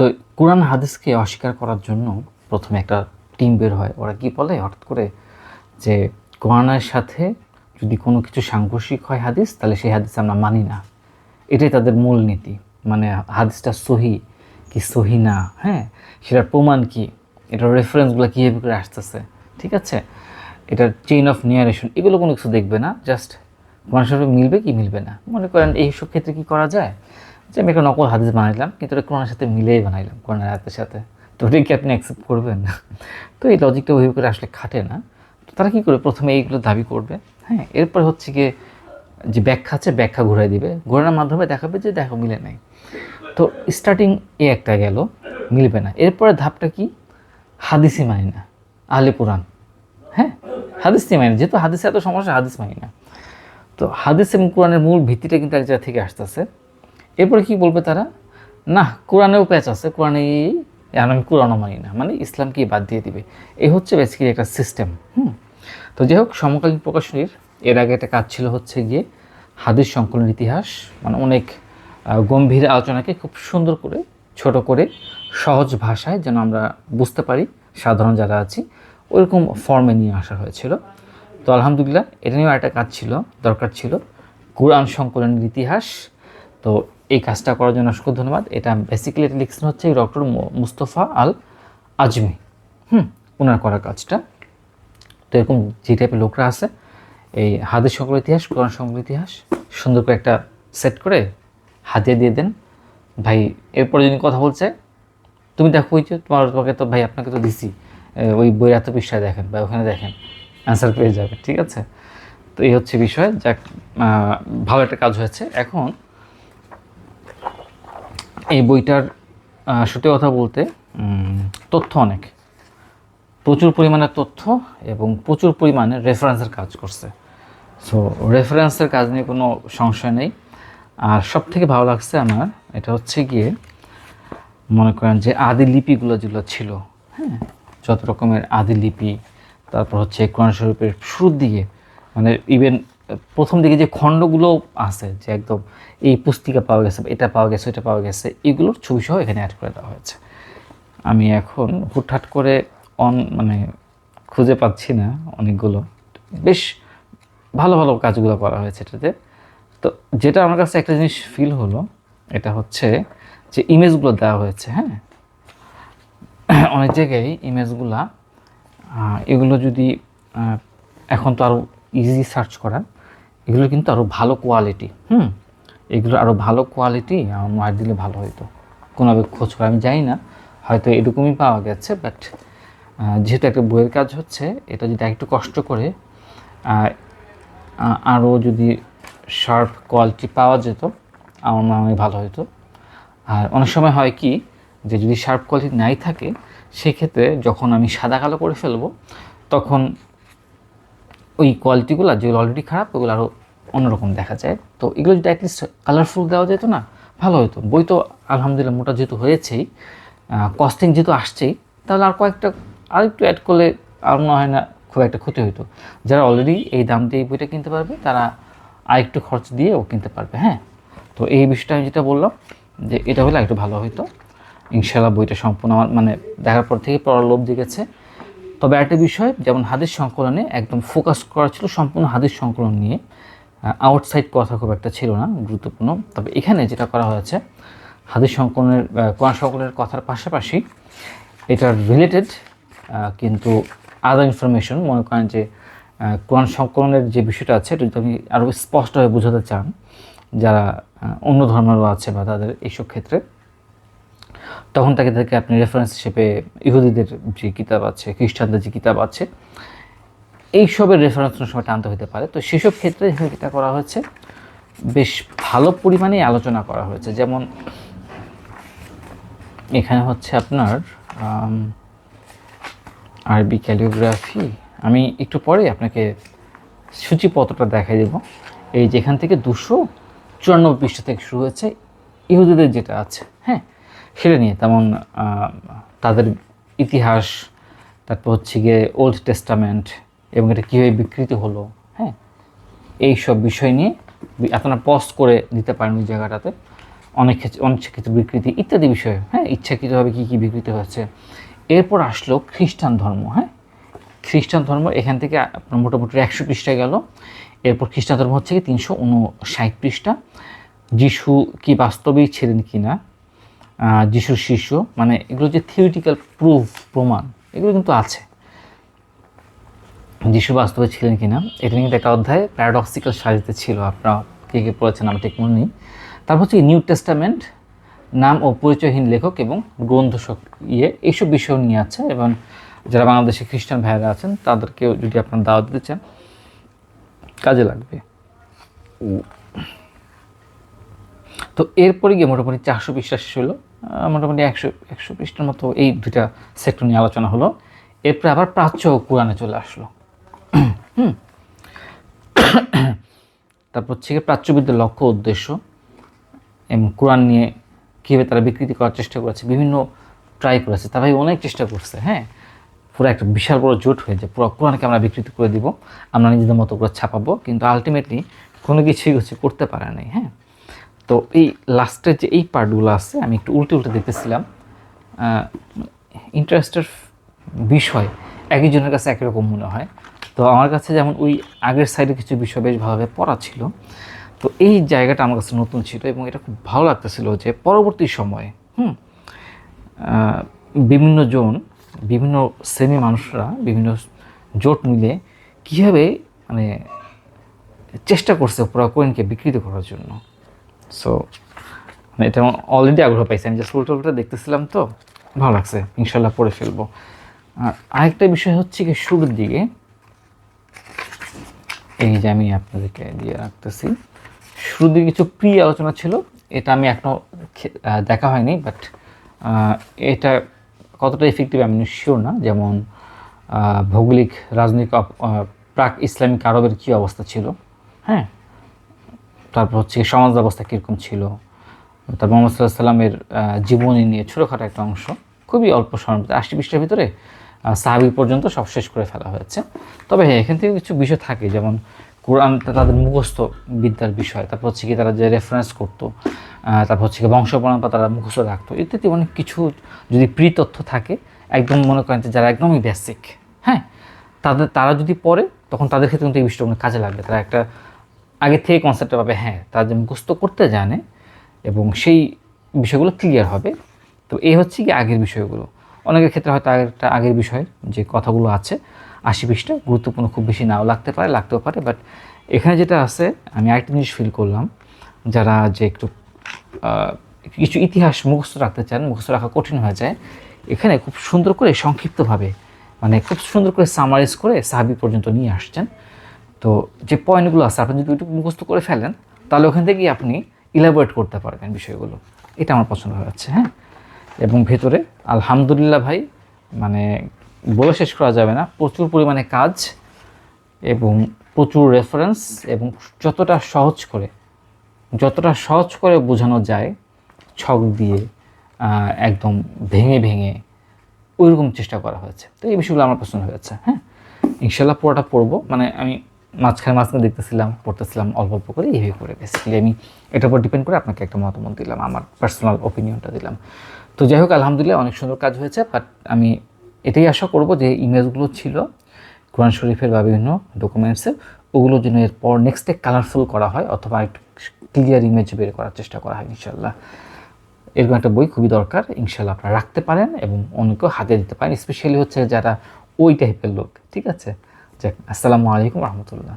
তো কোরআন হাদিসকে অস্বীকার করার জন্য প্রথমে একটা টিম বের হয়। ওরা কি বলে? হঠাৎ করে যে কোরআনের সাথে যদি কোনো কিছু সাংঘর্ষিক হয় হাদিস, তাহলে সেই হাদিস আমরা মানি না। এটাই তাদের মূল নীতি। মানে হাদিসটা সহি কি সহি না? হ্যাঁ? সেটার প্রমাণ কি? এটার রেফারেন্সগুলো কীভাবে করে আসতেছে? ঠিক আছে? এটার চেইন অফ নিয়ারেশন এগুলো কোনো কিছু দেখবে না। জাস্ট মানুষের সাথে মিলবে কি মিলবে না? মনে করেন এইসব ক্ষেত্রে কি করা যায়? যে আমি একটা নকল হাদিস বানাইলাম, কিন্তু এটা কোরআনের সাথে মিলেই বানাইলাম, কোরআনের হাতের সাথে। তো ওটা কি আপনি অ্যাকসেপ্ট করবেন? তো এই লজিকটা ওইভাবে করে আসলে খাটে না। তো তারা কী করে? প্রথমে এইগুলো দাবি করবে হ্যাঁ? এরপর হচ্ছে গিয়ে যে ব্যাখ্যা আছে, ব্যাখ্যা ঘুরাই দিবে। ঘোরানোর মাধ্যমে দেখাবে যে দেখো, মিলে নাই। তো স্টার্টিং এ একটা গেল, মিলবে না। এরপরে ধাপটা কি? হাদিসই মানি না, আহলে কোরআন। হ্যাঁ? হাদিসই মানি যেহেতু হাদিসে এত সমস্যা, হাদিস মানি না। তো হাদিস এবং কোরআনের মূল ভিত্তিটা কিন্তু এক জায়গা থেকে আসতেছে। এরপরে কি বলবে তারা? না কোরআনেও প্যাচ আছে কোরআনে আমি কোরআনও মানি না। মানে ইসলামকে বাদ দিয়ে দিবে। এই হচ্ছে বেসিক্যালি একটা সিস্টেম হুম? তো যাই হোক, সমকালীন প্রকাশনীর এর আগে একটা কাজ ছিল হচ্ছে গিয়ে হাদিস সংকলন ইতিহাস মানে অনেক গম্ভীর আলোচনাকে খুব সুন্দর করে, ছোট করে, সহজ ভাষায় যেন আমরা বুঝতে পারি, সাধারণ যারা আছি, ওইরকম ফর্মে নিয়ে আসা হয়েছিল। তো আলহামদুলিল্লাহ, এটা নিয়েও একটা কাজ ছিল, দরকার ছিল, কোরআন সংকলনের ইতিহাস। তো এই কাজটা করার জন্য অসংখ্য ধন্যবাদ। এটা বেসিক্যালি এটা লিখছেন হচ্ছে ডক্টর মুস্তফা আল আজমি। হুম ওনার করা কাজটা। তো এরকম যে টাইপের লোকরা আছে, এই হাদিস সংকল ইতিহাস, কোরআন সংকল ইতিহাস, সুন্দর করে একটা সেট করে হাতিয়ে দিয়ে দেন। ভাই, এরপরে যদি কথা বলছে, তুমি দেখো ওই যে তোমার তোমাকে তো ভাই আপনাকে তো দিছি ওই বইয়ের এত পৃষ্ঠায় দেখেন বা ওখানে দেখেন অ্যান্সার পেয়ে যাবে, ঠিক আছে? তো এই হচ্ছে বিষয়, যাক ভালো একটা কাজ হয়েছে। এখন এই বইটার সত্যি কথা বলতে তথ্য অনেক। প্রচুর পরিমাণে তথ্য এবং প্রচুর পরিমাণে রেফারেন্সের কাজ করছে। সো রেফারেন্সের কাজ নিয়ে কোনো সংশয় নেই। আর সব থেকে ভালো লাগছে আমার, এটা হচ্ছে গিয়ে, মনে করেন যে আদি লিপিগুলো যেগুলো ছিল হ্যাঁ যত রকমের আদি লিপি, তারপর হচ্ছে কোরআন শরীফের শুরুর দিকে মানে ইভেন প্রথম দিকে যে খণ্ডগুলো আছে, যে একদম এই পুস্তিকা পাওয়া গেছে, এটা পাওয়া গেছে এটা পাওয়া গেছে, এগুলোর ছবি সহ এখানে অ্যাড করে দেওয়া হয়েছে। আমি এখন হুটহাট করে অন মানে খুঁজে পাচ্ছি না অনেকগুলো। বেশ ভালো ভালো কাজগুলো করা হয়েছে এটাতে। তো যেটা আমার কাছে একটা জিনিস ফিল হলো, এটা হচ্ছে যে ইমেজগুলো দেওয়া হয়েছে হ্যাঁ? অনেক জায়গায় ইমেজগুলা এগুলো যদি এখন তো আরও ইজি সার্চ করা এগুলো কিন্তু আরও ভালো কোয়ালিটি হুম? এগুলো আরও ভালো কোয়ালিটি আমার মার দিলে ভালো হতো কোনোভাবে খোঁজ করে, আমি জানি না, হয়তো এরকমই পাওয়া গেছে বাট যেহেতু একটা বইয়ের কাজ হচ্ছে, এটা যদি একটু কষ্ট করে আরও যদি শার্প কোয়ালিটি পাওয়া যেত, আমার মনে হয় ভালো হতো আর অনেক সময় হয় কি, যে যদি শার্প কোয়ালিটি নাই থাকে, সেক্ষেত্রে যখন আমি সাদা কালো করে ফেলব, তখন ওই কোয়ালিটিগুলো যেগুলো অলরেডি খারাপ, ওগুলো আরও অন্যরকম দেখা যায়। তো এগুলো যদি অ্যাটলিস্ট কালারফুল দেওয়া যেত না, ভালো হতো। বই তো আলহামদুলিল্লাহ মোটা যেহেতু হয়েছেই কস্টিং যেহেতু আসছেই, তাহলে আর কয়েকটা, আর একটু অ্যাড করলে আর মনে হয় না খুব একটা ক্ষতি হতো যারা অলরেডি এই দাম দিয়ে বইটা কিনতে পারবে, তারা আর একটু খরচ দিয়ে ও কিনতে পারবে হ্যাঁ? তো এই বিষয়টা আমি যেটা বললাম, যে এটা হলে একটু ভালো হতো ইনশাল্লাহ বইটা সম্পূর্ণ আমার মানে দেখার পর থেকে পড়ার লোভ জেগেছে। তবে একটা বিষয়, যেমন হাদিস সংকলনে একদম ফোকাস করা ছিল সম্পূর্ণ হাদিস সংকলন নিয়ে। আউটসাইড কথা খুব একটা ছিল না, গুরুত্বপূর্ণ। তবে এখানে যেটা করা হয়েছে, হাদিস সংকলনের কোরআন সংকলনের কথার পাশাপাশি এটার রিলেটেড কিন্তু আদার ইনফরমেশন মনে করেন যে কোরআন সংকলনের যে বিষয়টা আছে, এটা যদি আপনি আরও স্পষ্টভাবে বোঝাতে চান, যারা অন্য ধর্মেরও আছে বা তাদের এইসব ক্ষেত্রে, তখন তাকে তাকে আপনি রেফারেন্স হিসেবে ইহুদিদের যে কিতাব আছে, খ্রিস্টানদের যে কিতাব আছে এইসবের রেফারেন্স সময় টানতে হতে পারে। তো সেসব ক্ষেত্রে যেটা করা হয়েছে, বেশ ভালো পরিমাণে আলোচনা করা হয়েছে। যেমন এখানে হচ্ছে আপনার আরবি ক্যালিওগ্রাফি আমি একটু পরে আপনাকে সূচিপত্রটা দেখাই দেব। এই যেখান থেকে দুশো চুরানব্বই পৃষ্ঠা থেকে শুরু হয়েছে, ইহুদিদের যেটা আছে হ্যাঁ? সেটা নিয়ে তেমন তাদের ইতিহাস, তারপর হচ্ছে গিয়ে ওল্ড টেস্টামেন্ট এবং এটা কীভাবে বিকৃতি হলো হ্যাঁ? এই সব বিষয় নিয়ে আপনারা পজ করে দিতে পারেন ওই জায়গাটাতে। অনেক ক্ষেত্রে অনিচ্ছাকৃত বিকৃতি ইত্যাদি বিষয় হ্যাঁ? ইচ্ছাকৃতভাবে কী কী বিকৃতি হচ্ছে এরপর আসলো খ্রিস্টান ধর্ম হ্যাঁ? খ্রিস্টান ধর্ম এখান থেকে আপনার মোটামুটি একশো পৃষ্ঠা গেল। এরপর খ্রিস্টান ধর্ম হচ্ছে কি তিনশো উনষাট পৃষ্ঠা। যিশু কি বাস্তবেই ছিলেন কি না যিশুর শিষ্য মানে এগুলো যে থিওরিটিক্যাল প্রুফ প্রমাণ, এগুলো কিন্তু আছে। যিশু বাস্তবে ছিলেন কিনা, এটা নিয়ে কিন্তু একটা অধ্যায় প্যারাডক্সিক্যাল সাজিতে ছিল। আপনারা কে কে পড়েছেন আমার ঠিক মনে নেই। তারপর হচ্ছে নিউ টেস্টামেন্ট নাম ও পরিচয়হীন লেখক এবং গ্রন্থ ইয়ে এইসব বিষয় নিয়ে আছে এবং যারা বাংলাদেশে খ্রিস্টান ভাইয়েরা আছেন, তাদেরকেও যদি আপনার দাওয়াত দিতে চান, কাজে লাগবে। তো এরপরে গিয়ে মোটামুটি চারশো পৃষ্ঠা শেষ হলো। মোটামুটি একশো একশো পৃষ্ঠার মতো এই দুইটা সেক্টর নিয়ে আলোচনা হলো। এরপরে আবার প্রাচ্য কোরআনে চলে আসলো। হুম। তারপর হচ্ছে গিয়ে প্রাচ্যবিদ্যার লক্ষ্য উদ্দেশ্য এবং কোরআন নিয়ে কীভাবে তারা বিকৃতি করার চেষ্টা করেছে, বিভিন্ন ট্রাই করেছে তারা অনেক চেষ্টা করছে হ্যাঁ পুরো একটা বিশাল বড় জোট হয়ে যায় পুরো কোরআনকে আমরা বিকৃতি করে দিব, আমরা নিজেদের মতো করে ছাপাবো, কিন্তু আলটিমেটলি কোনো কিছুই হচ্ছে করতে পারে নাই হ্যাঁ তো এই লাস্টের যে এই পার্টগুলো আছে, আমি একটু উল্টে উল্টে দেখতেছিলাম ইন্টারেস্টের বিষয় একই জনের কাছে একই রকম মনে হয়। তো আমার কাছে যেমন ওই আগের সাইডে কিছু বিষয় বেশ ভালোভাবে পড়া ছিল। তো এই জায়গাটা আমার কাছে নতুন ছিল এবং এটা খুব ভালো লাগতেছিল যে পরবর্তী সময়ে, হুম বিভিন্ন জন, বিভিন্ন শ্রেণির মানুষরা, বিভিন্ন জোট মিলে কীভাবে মানে চেষ্টা করছে পুরো কোয়েনকে বিকৃত করার জন্য। সো মানে এটা অলরেডি আগ্রহ পাইছি। আমি জাস্ট উল্টো উল্টো দেখতেছিলাম তো, ভালো লাগছে। ইনশাল্লাহ পড়ে ফেলব। আর আরেকটা বিষয় হচ্ছে কি শুরুর দিকে, এই যে আমি আপনাদেরকে দিয়ে রাখতেছি, শুরুর দিকে কিছু প্রি আলোচনা ছিল, এটা আমি এখনও দেখা হয়নি বাট এটা কতটা এফেক্টিভ আমি শিওর না, যেমন ভৌগোলিক রাজনৈতিক প্রাক ইসলামিক আরবের কী অবস্থা ছিল হ্যাঁ? তারপর হচ্ছে সমাজ ব্যবস্থা কীরকম ছিল, তারপর মোহাম্মদ সাল্লাহ সাল্লামের জীবনী নিয়ে ছোটোখাটো একটা অংশ, খুবই অল্প সময় আশি বিশটার ভিতরে সাহাবি পর্যন্ত সব শেষ করে ফেলা হয়েছে। তবে হ্যাঁ এখান থেকে কিছু বিষয় থাকে, যেমন কোরআনটা তাদের মুখস্থ বিদ্যার বিষয়, তারপর হচ্ছে কি তারা যে রেফারেন্স করতো তারপর হচ্ছে কি বংশ পরম্পরা তারা মুখস্থ রাখতো, ইত্যাদি অনেক কিছু যদি প্রি তথ্য থাকে, একদম মনে করেন যে যারা একদমই বেসিক হ্যাঁ তাদের, তারা যদি পড়ে, তখন তাদের ক্ষেত্রে কিন্তু এই বিষয়টা অনেক কাজে লাগবে। তারা একটা আগে থেকে কনসেপ্টটা পাবে হ্যাঁ তারা যে মুখস্থ করতে জানে এবং সেই বিষয়গুলো ক্লিয়ার হবে। তো এই হচ্ছে কি আগের বিষয়গুলো। অনেকের ক্ষেত্রে হয়তো আগেরটা আগের বিষয় যে কথাগুলো আছে আশি পৃষ্ঠা গুরুত্বপূর্ণ খুব বেশি নাও লাগতে পারে, লাগতেও পারে বাট এখানে যেটা আছে, আমি আরেকটা জিনিস ফিল করলাম, যারা যে একটু কিছু ইতিহাস মুখস্থ রাখতে চান, মুখস্থ রাখা কঠিন হয়ে যায়, এখানে খুব সুন্দর করে সংক্ষিপ্তভাবে মানে খুব সুন্দর করে সামারাইজ করে সাহাবি পর্যন্ত নিয়ে আসছেন। তো যে পয়েন্টগুলো আছে, আপনি যদি ওইটুকু মুখস্থ করে ফেলেন, তাহলে ওখান থেকেই আপনি ইলাবোরেট করতে পারবেন বিষয়গুলো। এটা আমার পছন্দ হয়েছে হ্যাঁ? এবং ভেতরে, আলহামদুলিল্লাহ ভাই মানে বলে শেষ করা যাবে না, প্রচুর পরিমাণে কাজ এবং প্রচুর রেফারেন্স এবং যতটা সহজ করে, যতটা সহজ করে বোঝানো যায়, ছক দিয়ে একদম ভেঙে ভেঙে ওইরকম চেষ্টা করা হয়েছে। তো এই বিষয়গুলো আমার পছন্দ হয়েছে হ্যাঁ? ইনশাল্লাহ পুরোটা পড়ব মানে আমি মাঝখানে মাঝখানে দেখতেছিলাম, পড়তেছিলাম, অল্প অল্প করে, এইভাবে করে বেসিক্যালি আমি এটার উপর ডিপেন্ড করে আপনাকে একটা মতামত দিলাম, আমার পার্সোনাল ওপিনিয়নটা দিলাম। তো যাই হোক, আলহামদুলিল্লাহ অনেক সুন্দর কাজ হয়েছে বাট আমি এটাই আশা করব যে ইমেজগুলো ছিল, কোরআন শরীফের বা বিভিন্ন ডকুমেন্টসের ওগুলো যেন এরপর নেক্সটে কালারফুল করা হয়, অথবা একটু ক্লিয়ার ইমেজ বের করার চেষ্টা করা হয় ইনশাল্লাহ এরকম একটা বই খুবই দরকার ইনশাল্লাহ আপনারা রাখতে পারেন এবং অনেকেও হাতে দিতে পারেন স্পেশালি হচ্ছে যারা ওই টাইপের লোক, ঠিক আছে? যাক, আসসালামু আলাইকুম রহমতুল্লাহ।